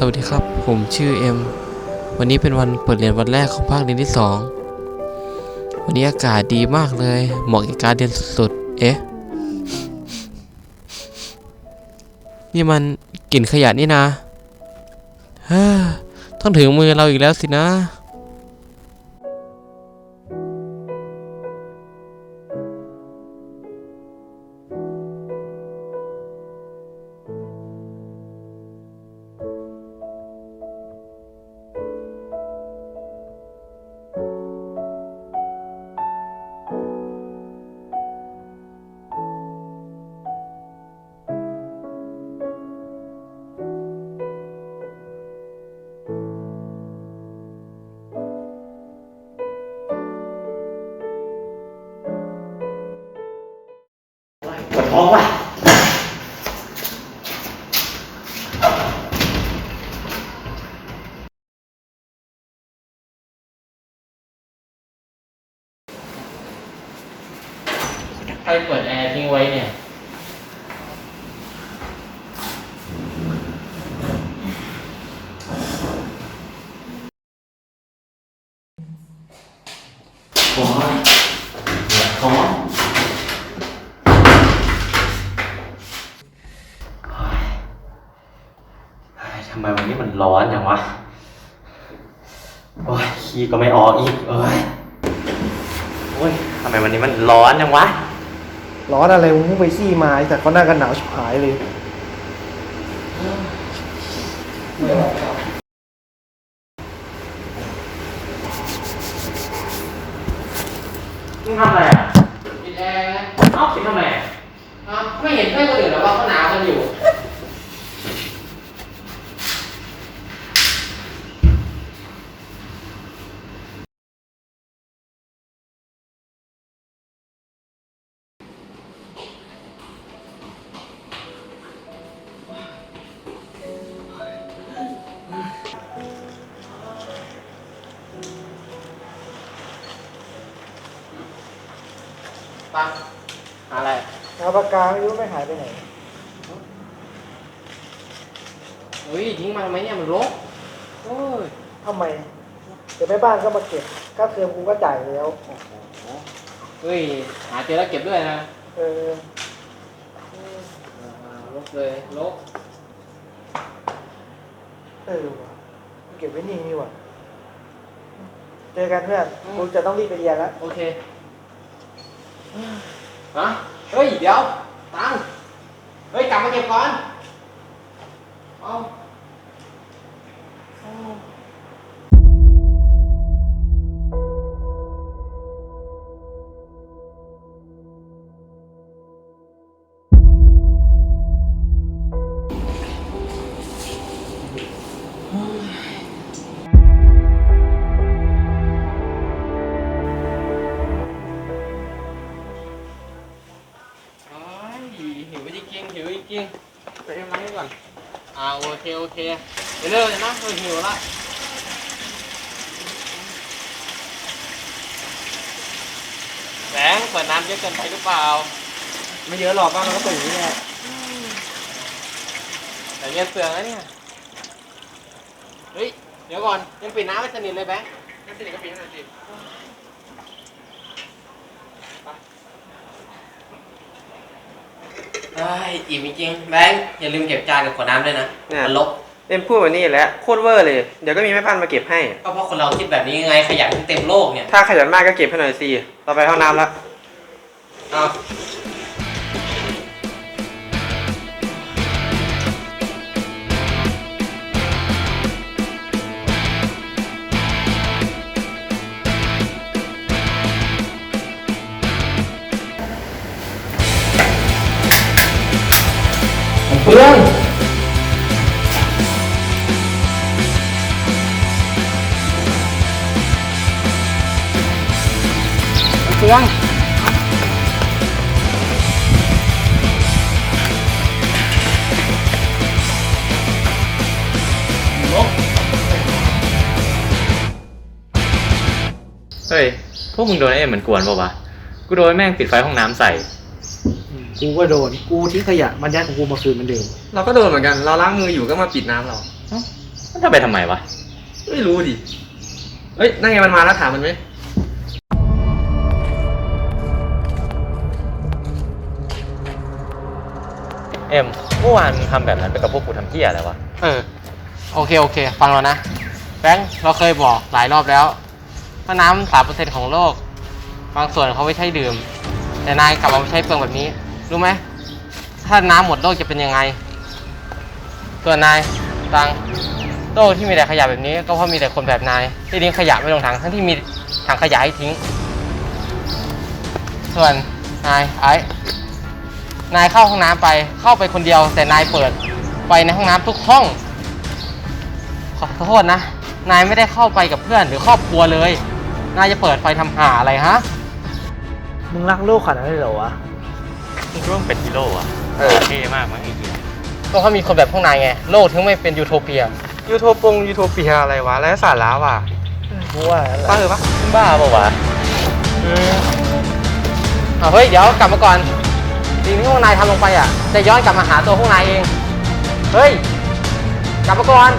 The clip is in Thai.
สวัสดีครับ ผมชื่อเอ็ม วันนี้เป็นวันเปิดเรียนวันแรกของภาคเรียนที่สองวันนี้อากาศดีมากเลย เหมาะกับการเรียนสุดๆ เอ๊ะ นี่มันกลิ่นขยะนี่นะฮต้องถึงมือเราอีกแล้วสินะ วดท้องว่ะใครเปิดแอร์ทิ้งไว้เนี่ยท้องปวดท้องเฮ้ยเฮ้ยทำไมวันนี้มันร้อนจัง วะโอ้ยขี้ก็ไม่ออกอีกเอ้ยโอ้ยทำไมวันนี้มันร้อนจังวะ ร้อนอะไรมึงเพิ่งไปซี่มาแต่เขาหน้ากันหนาวชิบหายเลย มึงทำอะไรอะปิดแอร์นะเอ้าปิดทำไมอะ อ้าวไม่เห็นเพื่อนคนอื่นหรอว่าเขาหนาว กันอยู่ปังอะไรเอาปากกาไม่รู้ไม่หายไปไหนเฮ้ยทิ้งมาทำไมเนี่ยมันรกโอ้ยทำไม เดี๋ยวแม่บ้านก็มาเก็บค่าเทอมกูก็จ่ายแล้วเฮ้ยหาเจอแล้วเก็บด้วยนะเอออ่าลกเลยลกเออว่ะกูเก็บไว้นี่นี่ว่ะ เจอกันเพื่อนกูจะต้องรีบไปเรียนแล้ว โอเค ฮะเฮ้ย เดี๋ยวตังเฮ้ย กลับมาเก็บก่อน เอา โอเคโอเคเดี๋ยวเลิกเลยนะเราหิวละแสงเปิดน้ำเยอะเกินไปหรือเปล่า ไม่เยอะหรอกบ้านเราก็เปิดอย่างนี้แหละแต่เงียบเสืองแล้วเนี่ย เฮ้ย เดี๋ยวก่อนยังปิดน้ำไม่สนิทเลยแบงค์ไม่สนิทก็ปิดให้หน่อยสิ อ้ยอิ่มจริงๆแบงค์อย่าลืมเก็บจานกับขวดน้ำด้วยนะเนี่ย มันลบเอ็มพูดแบบนี้แหล้วโคตรเวอร์เลย เดี๋ยวก็มีแม่บ้านมาเก็บให้ ก็เพราะคนเราคิดแบบนี้ไงขยะมันเต็มโลกเนี่ยถ้าขยันมากก็เก็บให้หน่อยสิต่อไปห้องน้ำละ เอา เพื่อนเพื่อนเฮ้ย พวกมึงโดนไอ้เอ็มเหมือนกวนป่าวะ กูโดนแม่งปิดไฟห้องน้ำใส่ กูก็โดน กูทิ้งขยะมันยัดของกูมาคืนเหมันเดิมเราก็โดนเหมือนกัน เราล้างมืออยู่ก็มาปิดน้ำเราเอ้ามันจะไปทำไมวะ ไม่รู้ดิเฮ้ย นั่นไงมันมาแล้วถามมันไหม เอ็มเมื่อวานมึงทำแบบนั้นไปกับพวกกูทำเที่ยอะไรวะ เออ โอเค โอเค ฟังเรานะ แบงค์เราเคยบอกหลายรอบแล้วว่าน้ำสามเปอร์เซ็นของโลก บางส่วนเขาไม่ใช่ดื่ม แต่นายกลับมาใช้เปลืองแบบนี้ รู้ไหม ถ้าน้ำหมดโลกจะเป็นยังไงส่วนนายตังโลกที่มีแต่ขยะแบบนี้ ก็เพราะมีแต่คนแบบนายที่ทิ้งขยะไม่ลงถังทั้งที่มีถังขยะให้ทิ้ง ส่วนนายไอ้นายเข้าห้องน้ำไปเข้าไปคนเดียว แต่นายเปิดไฟในห้องน้ำทุกห้อง ขอโทษนะ นายไม่ได้เข้าไปกับเพื่อนหรือครอบครัวเลย นายจะเปิดไฟทำหาอะไรฮะ มึงรักโลกขนาดนั้นเลยเหรอวะ มึงคิดว่ามึงเป็นฮีโร่อะเออ เท่มากมั้งไอ้เหี้ยก็เขามีคนแบบพวกนายไง โลกถึงไม่เป็นยูโทเปียยูโทปงยูโทเปียอะไรวะไร้สาระว่ะกูว่าอะไรป้าเออปะมึงบ้าเปล่าวะเอาเฮ้ยเดี๋ยวกลับมาก่อนสิ่งที่พวกนายทำลงไปอะ จะย้อนกลับมาหาตัวพวกนายเอง เฮ้ย กลับมาก่อน